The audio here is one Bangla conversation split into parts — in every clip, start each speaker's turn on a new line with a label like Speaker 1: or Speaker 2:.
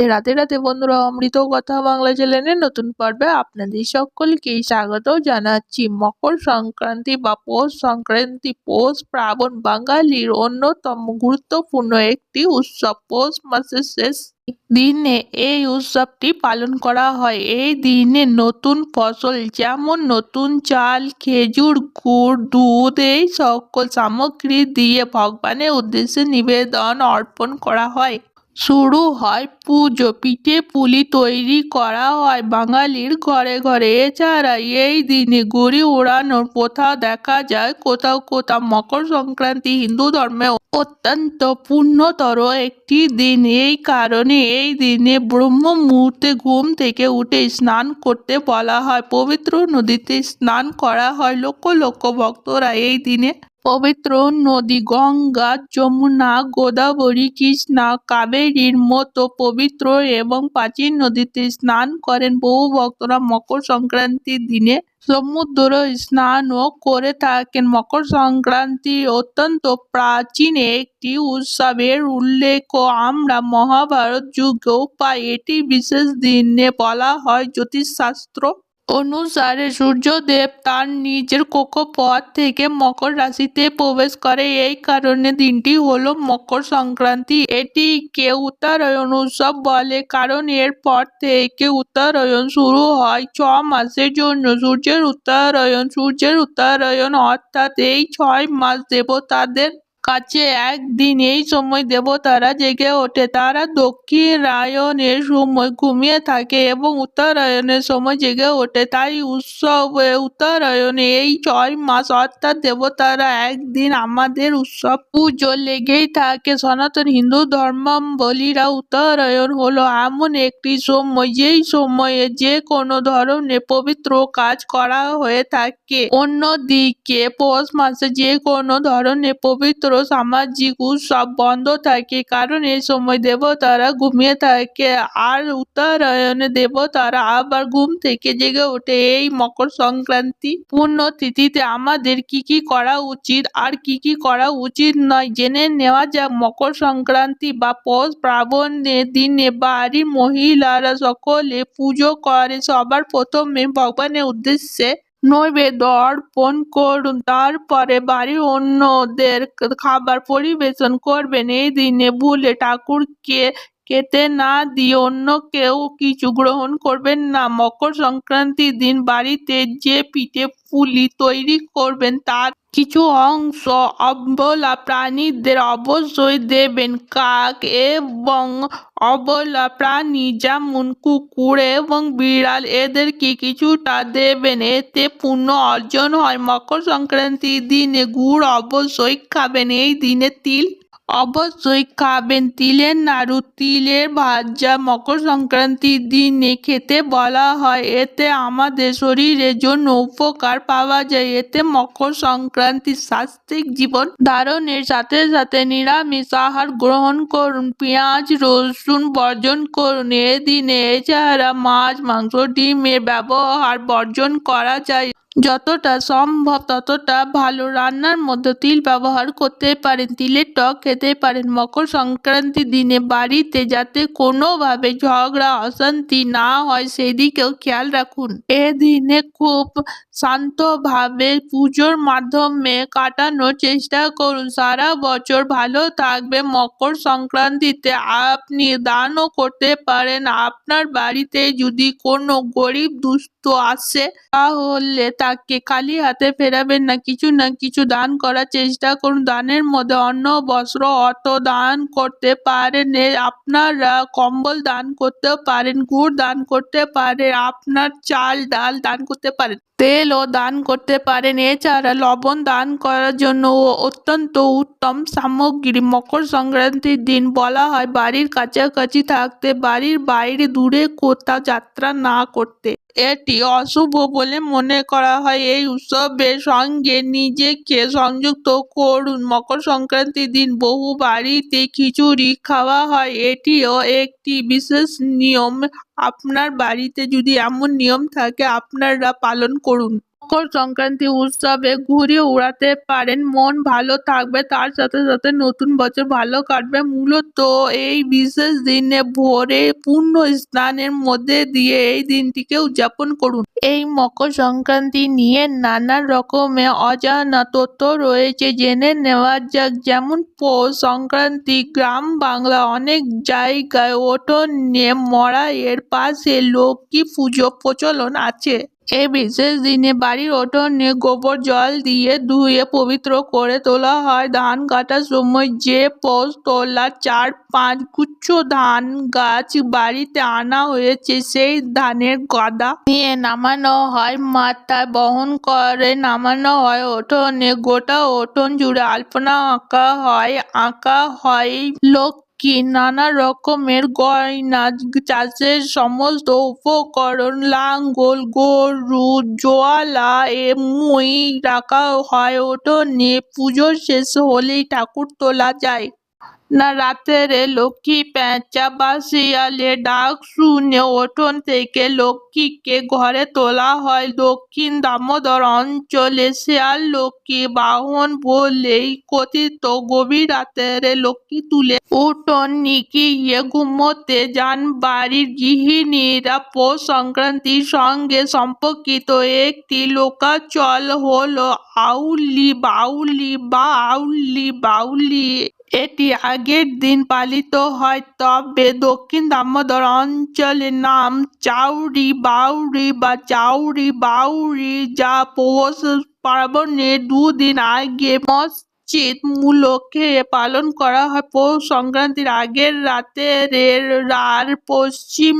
Speaker 1: রাতে রাতে বন্ধুরা অমৃত কথা বাংলা চ্যানেলের নতুন পর্বে আপনাদের সকলকেই স্বাগত জানাচ্ছি। মকর সংক্রান্তি বা পৌষ সংক্রান্তি, পৌষ শ্রাবণ বাঙালির অন্যতম গুরুত্বপূর্ণ একটি উৎসব। পৌষ মাসের শেষ দিনে এই উৎসবটি পালন করা হয়। এই দিনে নতুন ফসল যেমন নতুন চাল, খেজুর, গুড়, দুধ, এই সকল সামগ্রী দিয়ে ভগবানের উদ্দেশ্যে নিবেদন অর্পণ করা হয়। শুরু হয় পুজো। পিঠে পুলি তৈরি করা হয় বাঙালির ঘরে ঘরে। এছাড়া এই দিনে ঘুড়ি ওড়ানোর প্রথা দেখা যায় কোথাও কোথাও। মকর সংক্রান্তি হিন্দু ধর্মে অত্যন্ত পুণ্যতর একটি দিন। এই কারণে এই দিনে ব্রহ্ম মুহূর্তে ঘুম থেকে উঠে স্নান করতে বলা হয়। পবিত্র নদীতে স্নান করা হয়। লক্ষ লক্ষ ভক্তরা এই দিনে পবিত্র নদী, গঙ্গা, যমুনা, গোদাবরী, কৃষ্ণা, কাবেরীর মতো পবিত্র এবং প্রাচীন নদীতে স্নান করেন। বহু ভক্তরা মকর সংক্রান্তির দিনে সমুদ্র স্নানও করে থাকেন। মকর সংক্রান্তি অত্যন্ত প্রাচীন একটি উৎসবের উল্লেখ। আমরা মহাভারত যুগেও পাই এটি বিশেষ দিনে বলা হয় জ্যোতিষশাস্ত্র। অনুসারে সূর্যদেব তার নিজের কক্ষপথ থেকে মকর রাশিতে প্রবেশ করে। এই কারণে দিনটি হলো মকর সংক্রান্তি। এটিকে উত্তরায়ণ উৎসব বলে, কারণ এর পর থেকে উত্তরায়ণ শুরু হয় ছ মাসের জন্য। সূর্যের উত্তরায়ণ সূর্যের উত্তরায়ণ অর্থাৎ এই ছয় মাস দেবতাদের কাছে একদিন এই সময় দেবতারা জেগে ওঠে। তারা দক্ষিণায়নের সময় ঘুমিয়ে থাকে এবং উত্তরায়ণের সময় জেগে ওঠে। তাই উৎসবে উত্তরায়ণে এই ছয় মাস অর্থাৎ দেবতারা একদিন আমাদের উৎসব পুজো লেগেই থাকে। সনাতন হিন্দু ধর্মাবলীরা উত্তরায়ণ হলো এমন একটি সময়, যেই সময়ে যে কোনো ধরনের পবিত্র কাজ করা হয়ে থাকে। অন্যদিকে পৌষ মাসে যে কোনো ধরনের পবিত্র সামাজিক উৎসব বন্ধ থাকে। কারণ এই সময় দেবতারা ঘুমিয়ে থাকে আর উত্তরায়ণে দেবতারা আবার ঘুম থেকে জেগে ওঠে। এই মকর সংক্রান্তি পূর্ণ তিথিতে আমাদের কি কি করা উচিত আর কি কি করা উচিত নয় জেনে নেওয়া যাক। মকর সংক্রান্তি বা পৌষ শ্রাবণের দিনে বাড়ির মহিলারা সকলে পুজো করে। সবার প্রথমে ভগবানের উদ্দেশ্যে নৈবেদ্য দর্পণ করুন, তারপরে বাড়ি অন্যদের খাবার পরিবেশন করবেন। এই দিনে ভুলে ঠাকুরকে খেতে না দিয়ে অন্য কেউ কিছু গ্রহণ করবেন না। মকর সংক্রান্তির দিন বাড়িতে যে পিঠে পুলি তৈরি করবেন, তার কিছু অংশ অবলা প্রাণীদের অবশ্যই দেবেন। কাক এবং অবলা প্রাণী যেমন কুকুর এবং বিড়াল, এদেরকে কিছুটা দেবেন। এতে পুণ্য অর্জন হয়। মকর সংক্রান্তির দিনে গুড় অবশ্যই খাবেন। এই দিনে তিল অবশ্যই খাবেন। তিলের নাড়ু, তিলের ভাজা, মকর সংক্রান্তির দিনে খেতে বলা হয়। এতে আমাদের শরীরের জন্য উপকার পাওয়া যায়। এতে মকর সংক্রান্তি স্বাস্থ্যিক জীবন ধারণের সাথে সাথে নিরামিষ আহার গ্রহণ করুন। পেঁয়াজ, রসুন বর্জন করুন। এদিনে এছাড়া মাছ, মাংস, ডিমের ব্যবহার বর্জন করা যায়। যতটা সম্ভব ততটা ভালো। রান্নার মধ্যে তিল ব্যবহার করতে পারেন। তিলের টক পারেন। মকর সংক্রান্তির দিনে বাড়িতে যাতে কোনোভাবে ঝগড়া, অশান্তি না হয়, সেদিকেও খেয়াল রাখুন। এদিনে খুব শান্তভাবে পুজোর মাধ্যমে কাটানোর চেষ্টা করুন। সারা বছর ভালো থাকবে। মকর সংক্রান্তিতে আপনি দানও করতে পারেন। আপনার বাড়িতে যদি কোনো গরিব দুস্থ আসে, তাহলে তাকে খালি হাতে ফেরাবেন না। কিছু না কিছু দান করার চেষ্টা করুন। দানের মধ্যে অন্ন, বস্ত্র অর্থ দান করতে পারেন আপনারা কম্বল দান করতেও পারেন, গুড় দান করতে পারেন, আপনার চাল, ডাল দান করতে পারেন, তেলও দান করতে পারেন। এছাড়া লবণ দান করার জন্য অত্যন্ত উত্তম সামগ্রী। মকর সংক্রান্তির দিন বলা হয়, বাড়ির কাছাকাছি থাকতে, বাড়ির বাইরে দূরে কোথাও যাত্রা না করতে। এটি অশুভ বলে মনে করা হয়। এই উৎসবের সঙ্গে নিজেকে সংযুক্ত করুন। মকর সংক্রান্তির দিন বহু বাড়িতে খিচুড়ি খাওয়া হয়। এটিও একটি বিশেষ নিয়ম। আপনার বাড়িতে যদি এমন নিয়ম থাকে, আপনারা পালন করুন। মকর সংক্রান্তি উৎসবে ঘুড়ি উড়াতে পারেন। মন ভালো থাকবে, তার সাথে সাথে নতুন বছর ভালো কাটবে। মূলত এই বিশেষ দিনে ভোরে পূর্ণ স্নানের মধ্যে দিয়ে এই দিনটিকে উদযাপন করুন। এই মকর সংক্রান্তি নিয়ে নানা রকমের অজানা তথ্য রয়েছে। জেনে নেওয়া যাক, যেমন পৌষ সংক্রান্তি, গ্রাম বাংলা অনেক জায়গায় ওঠন নিয়ে মড়াইয়ের পাশে লক্ষ্মী পুজো প্রচলন আছে। এই বিশেষ দিনে বাড়ির উঠোনে গোবর জল দিয়ে ধুয়ে পবিত্র করে তোলা হয়। ধান কাটার সময় যে পৌষ তোলা, চার পাঁচ গুচ্ছ ধান গাছ বাড়িতে আনা হয়েছে, সেই ধানের গাদা নিয়ে নামানো হয়। মাথায় বহন করে নামানো হয়। উঠোনে গোটা উঠোন জুড়ে আলপনা আঁকা হয় আঁকা হয়। লক্ষ্মী নানা রকমের গয়না, চাষের সমস্ত উপকরণ, লাঙ্গল, গরু, জোয়ালা, এ মুই রাখা হয় উঠোনে পুজো শেষ হলেই ঠাকুর তোলা যায়। না রাতের লক্ষ্মী পেঁচা বা শিয়ালে ডাক শুনে উঠোন থেকে লক্ষ্মীকে ঘরে তোলা হয়। দক্ষিণ দামোদর অঞ্চলে শিয়াল লক্ষ্মী বাহন বলেই কথিত, গভীর রাতের লক্ষ্মী তুলে উঠোন নিকিয়ে ঘুমোতে। যান বাড়ির গৃহিণীরা পৌষ সংক্রান্তির সঙ্গে সম্পর্কিত একটি লোকাচল হলো আউলি বাউলি বা আউলি বাউলি। এটি আগের দিন পালিত হয়, তবে দক্ষিণ দামোদর অঞ্চলে নাম চাউরি বাউরি বা চাউরি বাউরি, যা পৌষ পার্বণের দুদিন আগে মসজিদ মূলকে পালন করা হয়। পৌষ সংক্রান্তির আগের রাতের রার পশ্চিম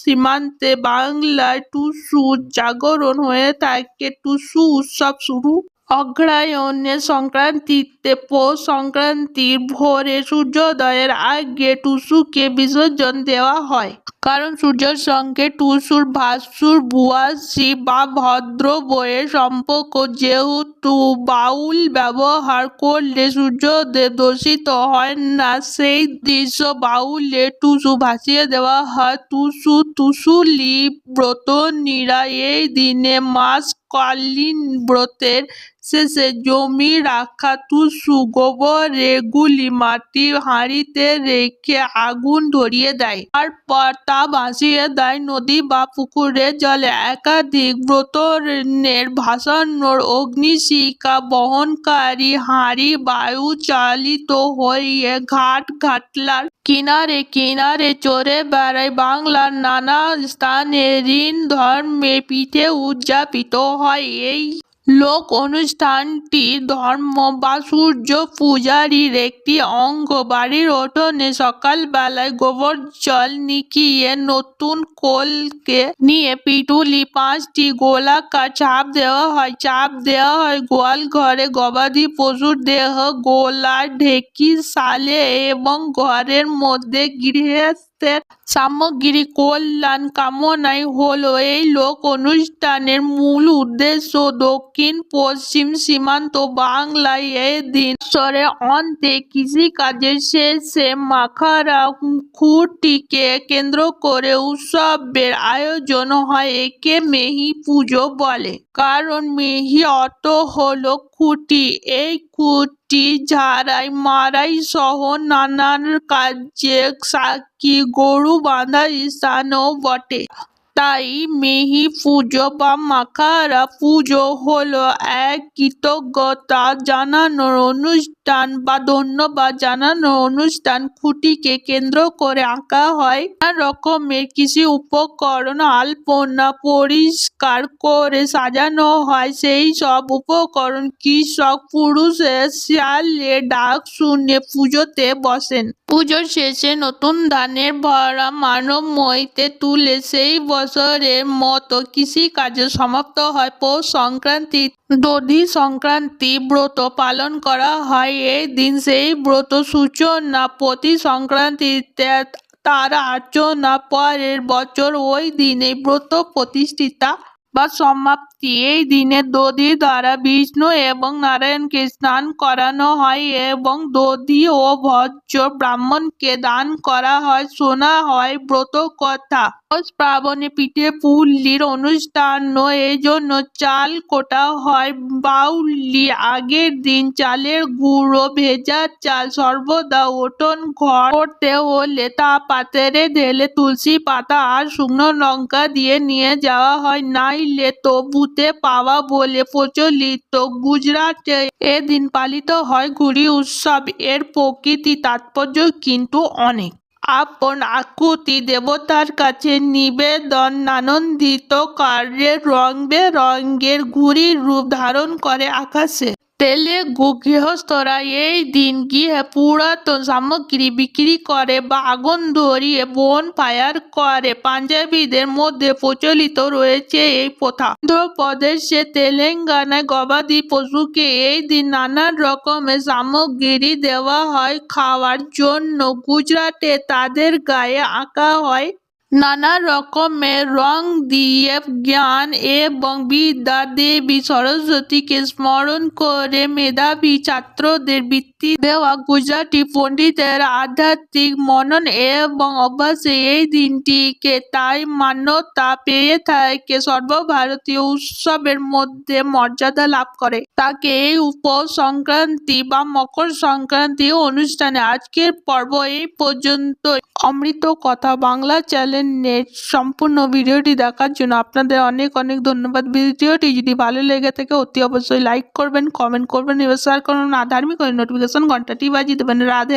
Speaker 1: সীমান্তে বাংলায় টুসু জাগরণ হয়ে থাকে। টুসু উৎসব শুরু অগ্রহায়ণের সংক্রান্তিতে পৌষ সংক্রান্তির ভোরে সূর্যোদয়ের আগে টুসুকে বিসর্জন দেওয়া হয়। কারণ সূর্যের সঙ্গে টুসুর ভাসুর ভুয়াশি বা ভদ্র বইয়ের সম্পর্ক যেহেতু বাউল ব্যবহার করলে সূর্যদেব দূষিত হয় না, সেই দৃশ্য বাউলে টুসু ভাসিয়ে দেওয়া হয়। টুসু, টুসুলি ব্রত নিরা এই দিনে মাস কালীন ব্রতের শেষে জমি রাখা টুসু গোবরের গুলি মাটির হাঁড়িতে রেখে আগুন ধরিয়ে দেয়। তারপর তা ভাসিয়ে দেয় নদী বা পুকুরের জলে। একাধিক ব্রতনের ভাসানোর অগ্নিশিকা বহনকারী হাঁড়ি বায়ু চালিত হয়ে ঘাট ঘাটলার কিনারে কিনারে চড়ে বেড়ায় বাংলার নানা স্থানে ঋণ ধর্মে পিঠে উদযাপিত হয় এই লোক অনুষ্ঠানটি ধর্ম বা সূর্য পূজারির একটি অঙ্গ। বাড়ির উঠোনে সকালবেলায় গোবর জল নিকিয়ে নতুন কোলকে নিয়ে পিটুলি পাঁচটি গোলাকার চাপ দেওয়া হয়। চাপ দেওয়া হয় গোয়াল ঘরে। গবাদি পশুর দেহ গোলা, ঢেকি, সালে এবং ঘরের মধ্যে গৃহস্থের সামগ্রী, কল্যাণ কামনাই হলো। এই লোক অনুষ্ঠানের মূল উদ্দেশ্য দক্ষিণ পশ্চিম সীমান্ত বাংলায় এই দিন বছরের অন্তে কৃষিকাজের শেষে মাখারা খুঁটিকে কেন্দ্র করে উৎসবের আয়োজন হয়, একে মেহি পুজো বলে। কারণ মেহি অর্থ হলো খুঁটি। এই খুঁটি ঝাড়াই মারাই সহ নানান কাজে সাক্ষী গরু বাঁধা স্থানও বটে। তাই মেহি পুজো বা মাখারা পুজো হলো এক কৃতজ্ঞতা জানানোর অনুষ্ঠান বা ধন্যবাদ জানানো অনুষ্ঠান খুঁটিকে কেন্দ্র করে আঁকা হয়। নানা রকমের কৃষি উপকরণ আলপনা পরিষ্কার করে সাজানো হয়। সেই সব উপকরণ কৃষক পুরুষের শিয়ালে ডাক শুনে পুজোতে বসেন। পুজোর শেষে নতুন ধানের ভরা মানব মইতে তুলে সেই বছরের মতো কৃষিকাজে সমাপ্ত হয়। পৌষ সংক্রান্তি দধি সংক্রান্তি ব্রত পালন করা হয়। এই দিন সেই ব্রত সূচনা প্রতি সংক্রান্তিতে তার আর্চনা পরের বছর ওই দিনে ব্রত প্রতিষ্ঠিতা বা সমাপ্তি। এই দিনে দধি দ্বারা বিষ্ণু এবং নারায়ণকে স্নান করানো হয় এবং দধি ও ভজ্র ব্রাহ্মণকে দান করা হয়। শোনা হয় ব্রত কথা। শ্রাবণে পিঠে পুল্লির অনুষ্ঠান। এই জন্য চাল কোটা হয় বাউলি আগের দিন চালের গুঁড়ো, ভেজা চাল সর্বদা ওঠন ঘর করতে হলে তা পাত্রে ঢেলে তুলসী পাতা আর শুকনো লঙ্কা দিয়ে নিয়ে যাওয়া হয়। নাইলে তো ভূতে পাওয়া বলে প্রচলিত গুজরাটে এদিন পালিত হয় ঘুড়ি উৎসব। এর প্রকৃতি তাৎপর্য কিন্তু অনেক। আপন আকুতি দেবতার কাছে নিবেদন, আনন্দিত কার্যের রং বেরঙ্গের ঘুড়ির রূপ ধারণ করে আকাশে। তেলেগু গৃহস্থরা এই দিন গিয়ে পুরাতন সামগ্রী বিক্রি করে বা আগুন ধরিয়ে বন ফায়ার করে। পাঞ্জাবিদের মধ্যে প্রচলিত রয়েছে এই প্রথা। অন্ধ্রপ্রদেশে তেলেঙ্গানায় গবাদি পশুকে এই দিন নানান রকমের সামগ্রী দেওয়া হয় খাওয়ার জন্য। গুজরাটে তাদের গায়ে আঁকা হয় নানা রকমের রং দিয়ে জ্ঞান এবং বিদ্যা দেবী সরস্বতীকে স্মরণ করে মেধাবী ছাত্রদের বৃত্তি দেওয়া গুজরাটি পণ্ডিতের আধ্যাত্মিক মনন এবং অভ্যাসে এই দিনটিকে তাই মান্যতা পেয়ে থাকে সর্বভারতীয় উৎসবের মধ্যে মর্যাদা লাভ করে। তাকে এই উপর সংক্রান্তি বা মকর সংক্রান্তি অনুষ্ঠানে আজকের পর্ব এই পর্যন্ত অমৃত কথা বাংলা চ্যানেলের সম্পূর্ণ ভিডিওটি দেখার জন্য আপনাদের অনেক অনেক ধন্যবাদ। ভিডিওটি যদি ভালো লেগে থাকে, অতি অবশ্যই লাইক করবেন কমেন্ট করবেন, এবং শেয়ার করবেন আর ধার্মিক নোটিফিকেশন ঘন্টাটি বাজিয়ে দেবেন। রাধে